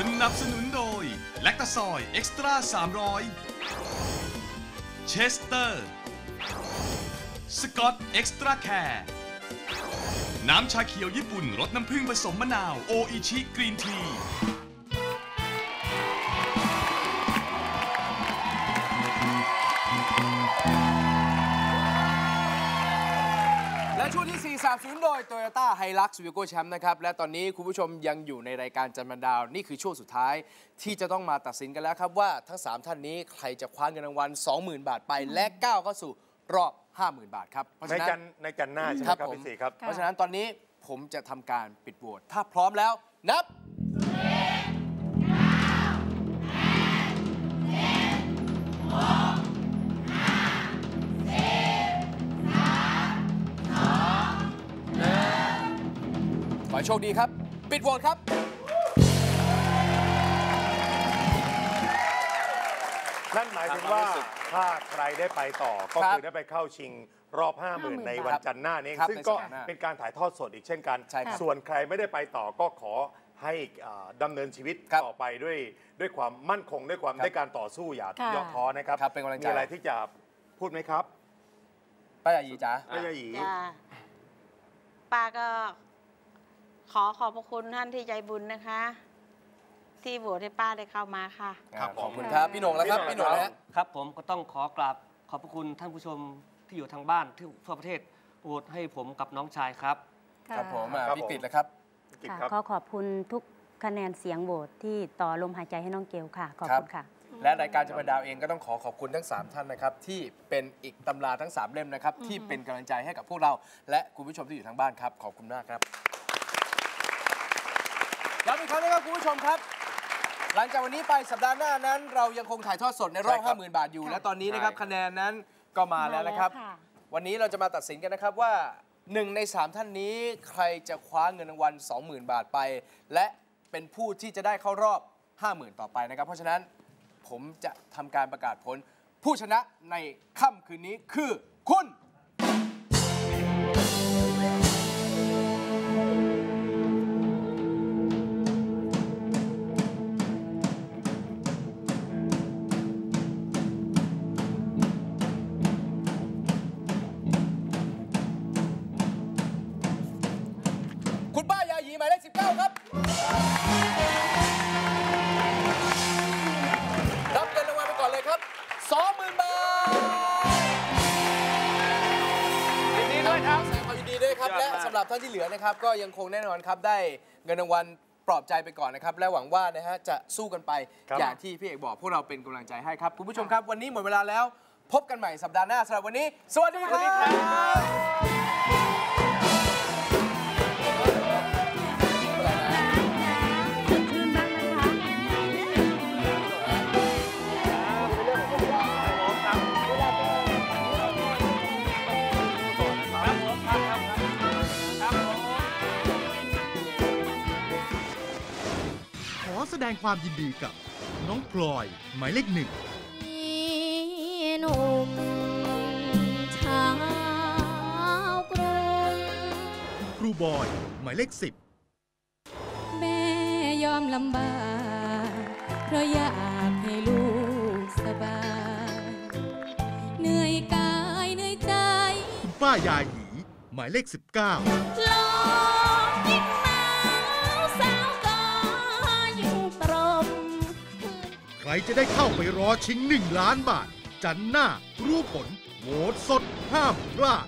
สนับสนุนโดย แลคตาซอยเอ็กซ์ตร้า300 เชสเตอร์ สกอตเอ็กซ์ตร้าแคร์ น้ำชาเขียวญี่ปุ่นรสน้ำผึ้งผสมมะนาว โออิชิกรีนที และช่วงที่4 3 0โดย Toyota Hilux Vigo Champ นะครับ และตอนนี้คุณผู้ชมยังอยู่ในรายการจันทร์บันดาว นี่คือช่วงสุดท้ายที่จะต้องมาตัดสินกันแล้วครับ ว่าทั้ง 3 ท่านนี้ใครจะคว้าเงินรางวัล 20,000 บาทไปและก้าวเข้าสู่รอบ 50,000 บาทครับเพราะในฉะนั้จันนในจันหน้าใช่ไหมคครัรับบผมพี่สีครับ เพราะฉะนั้นตอนนี้ผมจะทำการปิดโหวตถ้าพร้อมแล้วนับข อให้โชคดีครับ ปิดโหวตครับ นั่นหมายถึงว่าถ้าใครได้ไปต่อก็ครับคือได้ไปเข้าชิงรอบ 50,000 ในวันจันทร์หน้านี้ครับซึ่งก็ในสัปดาห์หน้าเป็นการถ่ายทอดสดอีกเช่นกัน ใช่ครับ ส่วนใครไม่ได้ไปต่อก็ขอให้อ่าดำเนินชีวิตครับต่อไปด้วยด้วยความมั่นคงด้วยความครับด้วยการต่อสู้อย่าค่ะ ย่อท้อนะครับครับเป็นกำลังใจ มีอะไรที่จะพูดไหมครับป้ายายีจ๋าป้ายาหยี จ้าป้าก็ข อขอบพระคุณท่านที่ใจบุญนะคะ ที่โหวตให้ป้าได้เข้ามาค่ะ ครับขอบคุณครับพี่โหนงแล้วครับพี่พี่โหโหน่นงงครันะบฮะครับผมก็ต้องขอกราบขอบพระคุณท่านผู้ชมที่อยู่ทางบ้านที่ทั่วประเทศโหวตให้ผมกับน้องชายครับครับผมอะครับพี่ผม กฤษนะครับกิจค่ะครับขอขอบคุณทุกคะแนนเสียงโหวตที่ต่อลมหายใจให้น้องเกลค่ะ ขอบครับคุณค่ะ และรายการจันทร์บันดาวเองก็ต้องขอขอบคุณทั้ง 3 ท่านนะครับ ที่เป็นอีกตำราทั้ง 3 เล่มนะครับ ที่เป็นกำลังใจให้กับพวกเรา และคุณผู้ชมที่อยู่ทางบ้านครับ ขอบคุณมากครับ ย้ำอีกครั้งนะครับคุณผู้ชมครับ หลังจากวันนี้ไปสัปดาห์หน้านั้น เรายังคงถ่ายทอดสดในรอบใช่ครับ50,000 บาทอยู่ค่ะและตอนนี้นะครับคะแนนนั้นก็มาแล้วนะครับมาแล้วค่ะวันนี้เราจะมาตัดสินกันนะครับว่า 1 ใน 3 ท่านนี้ใครจะคว้าเงินรางวัล20,000 บาทไป และเป็นผู้ที่จะได้เข้ารอบ 50,000 ต่อไปนะครับ เพราะฉะนั้นผมจะทำการประกาศผล ผู้ชนะในค่ำคืนนี้คือคุณคุณ ครับแสดงความยินดีด้วยครับยอดและมากสำหรับท่านที่เหลือนะครับ ก็ยังคงแน่นอนครับได้เงินรางวัลปลอบใจไปก่อนนะครับ และหวังว่านะฮะจะสู้กันไปครับอย่างที่พี่เอกบอกพวกเราเป็นกำลังใจให้ครับ คุณผู้ชมครับ วันนี้หมดเวลาแล้ว พบกันใหม่สัปดาห์หน้าสำหรับวันนี้ สวัสดีครับ แสดงความยินดีกับน้องพลอย หมายเลขหนึ่งหนุ่มชาวกรุงครูบอย หมายเลขสิบ แม่ยอมลำบากเพราะอยากให้ลูกสบาย เหนื่อยกายเหนื่อยใจ คุณป้ายาหยีหมายเลขสิบเก้า ลองยิ่ จะได้เข้าไปรอชิงหนึ่งล้านบาท จันทร์หน้ารู้ผลโหวตสดห้ามพลาด